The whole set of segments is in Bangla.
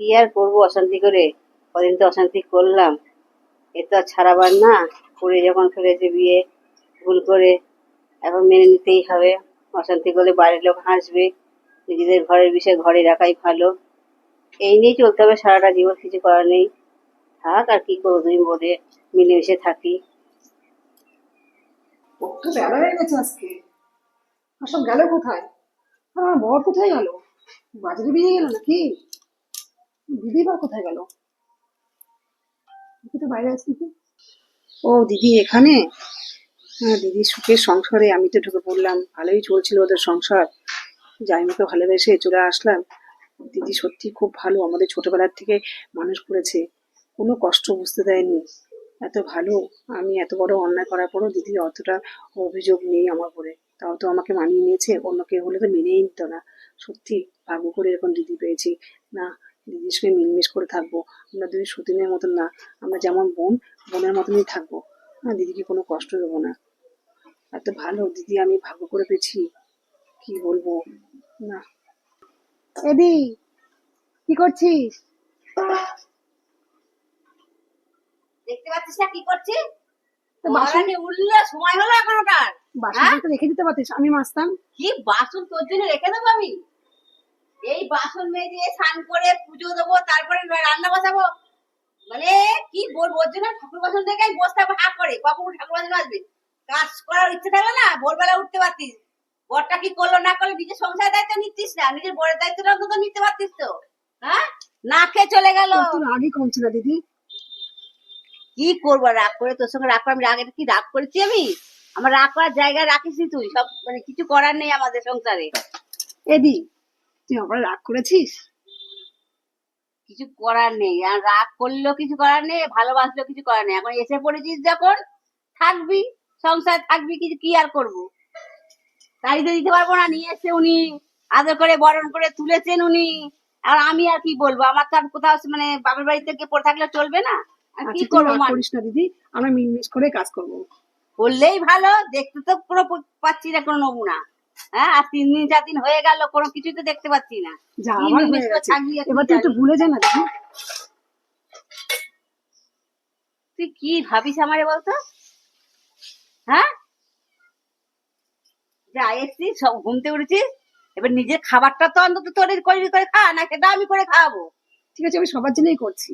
কি আর করব? অশান্তি করে? কদিন তো অশান্তি করলাম। এ তো আর ছাড়াবার না। করে যখন ফেলেছে বিয়ে, ভুল করে। এখন মেনে নিতেই হবে। অশান্তি করলে বাইরের লোক হাসবে। নিজেদের ঘরের বিষয় ঘরে রাখাই ভালো। এই নিয়ে চলতে হবে। সারাটা জীবন কিছু করার নেই। থাক, আর কি করব? দুই বোনে মিলেমিশে থাকি। বেলা কোথায়? আর বর কোথায় গেল? বাজারে বেরিয়ে গেল নাকি? দিদি বা কোথায় গেল? দিদি তো বাইরে আছে নাকি? ও, দিদি এখানে? হ্যাঁ দিদি সুখের সংসারে, আমি তো ঢুকে পড়লাম। ভালোই চলছিল ওদের সংসার। জাইমাকে ভালোবেসে চলে আসলাম। দিদি সত্যি খুব ভালো, আমাদের ছোটবেলার থেকে মানুষ করেছে। কোনো কষ্ট বুঝতে দেয়নি। এত ভালো, আমি এত বড় অন্যায় করার পরও দিদি অতটা অভিযোগ নেই আমার উপরে। তাও তো আমাকে মানিয়ে নিয়েছে, অন্য কেউ হলে তো মেনেই নিত না। সত্যি ভাগ্য করে এরকম দিদি পেয়েছি। না দিদির সঙ্গে মিলমিশ করে থাকব। আমরা দুই সতীনের মতন না আমরা যেমন বোন বোনের মতনই থাকব। না দিদিকে কোনো কষ্ট দেবো না। এত ভালো দিদি আমি ভাগ্য করে পেয়েছি। কি বলব? না। এদি কি করছিস? দেখতে পাচ্ছিস না কি করছি? তো বাসন সময় হলো এখন ওটার বাসন তো রেখে দিতে পারতিস আমি মাসতাম। কি বাসন তোর জন্য রেখে দেবো আমি? এই বাসন মেজে স্নান করে পুজো দেবো তারপরে রান্না বসাবো। মানে কি বলব ওর জন্য ঠাকুর বাসন আমি বসতে হবে হাঁ করে। কখন ঠাকুর বাসন আসবে? কাজ করার ইচ্ছে থাকলে না ভোরবেলা উঠতে পারতিস। বরটা কি করল না করল নিজের সংসারের দায়িত্ব নিতিস না? নিজের বরের দায়িত্বটা অন্তত নিতে পারতিস তো হ্যাঁ? না খেয়ে চলে গেল। আগে কমছে না দিদি। কি করব রাগ করে? তোর সঙ্গে রাগ করে আমি রাগ এটা কি রাগ করেছি আমি? আমার রাগ করার জায়গায় রাখিস তুই সব মানে কিছু করার নেই আমাদের সংসারে। এদি তুই আবার রাগ করেছিস? কিছু করার নেই। আর রাগ করলেও কিছু করার নেই ভালোবাসলেও কিছু করার নেই। এখন এসে পড়েছিস যখন থাকবি সংসার থাকবি কিছু কি আর করব? তাই তো দিতে পারব না। নিয়ে এসে উনি আদর করে বরণ করে তুলেছেন উনি। আর আমি আর কি বলব? আমার তো আর কোথাও মানে বাবার বাড়িতে গিয়ে পড়ে থাকলে চলবে না। আর কি আচ্ছা করব করিস না দিদি। আমরা মিলমিশ করে কাজ করব। করলেই ভালো দেখতে তো পুরো পাচ্ছি না কোনো নমুনা। হ্যাঁ আর তিন দিন চার দিন হয়ে গেল কোনো কিছুই তো দেখতে পাচ্ছি না। এবার তুই একটু ভুলে যা না তুই কি ভাবিস আমারে বলতো? হ্যাঁ? যা এসছিস সব ঘুমতে উঠেছিস এবার নিজের খাবারটা তো অন্তত তোর করে করে খা না সেটা আমি করে খাওয়াবো ঠিক আছে আমি সবার জন্যই করছি।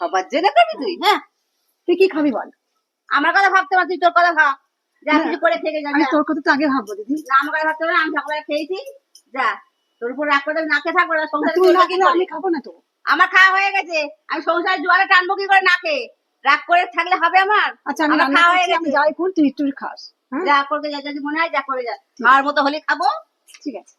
সবার জন্য করবি তুই? হ্যাঁ। তুই কি খাবি বল? আমার কথা ভাবতে পারছি তোর কথা ভাব। যা করে থেকে যা তোর কথা তো আগে ভাববো দিদি। না আমার কথা ভাবতে আমি সকালে খেয়েছি যা। তোর উপর রাগ করে না থাকব না আর তুই না খেলে আমি খাব না তো। আমার খাওয়া হয়ে গেছে আমি সংসারের জোয়ারে টানবো কি করে নাকে? রাগ করে থাকলে হবে আমার? আচ্ছা আমি খাওয়া হয়ে গেছে। যাই কর তুই একটু খাস হ্যাঁ? যা করতে যা যদি মনে হয় যা করে যা। খাওয়ার মতো হলে খাব। ঠিক আছে।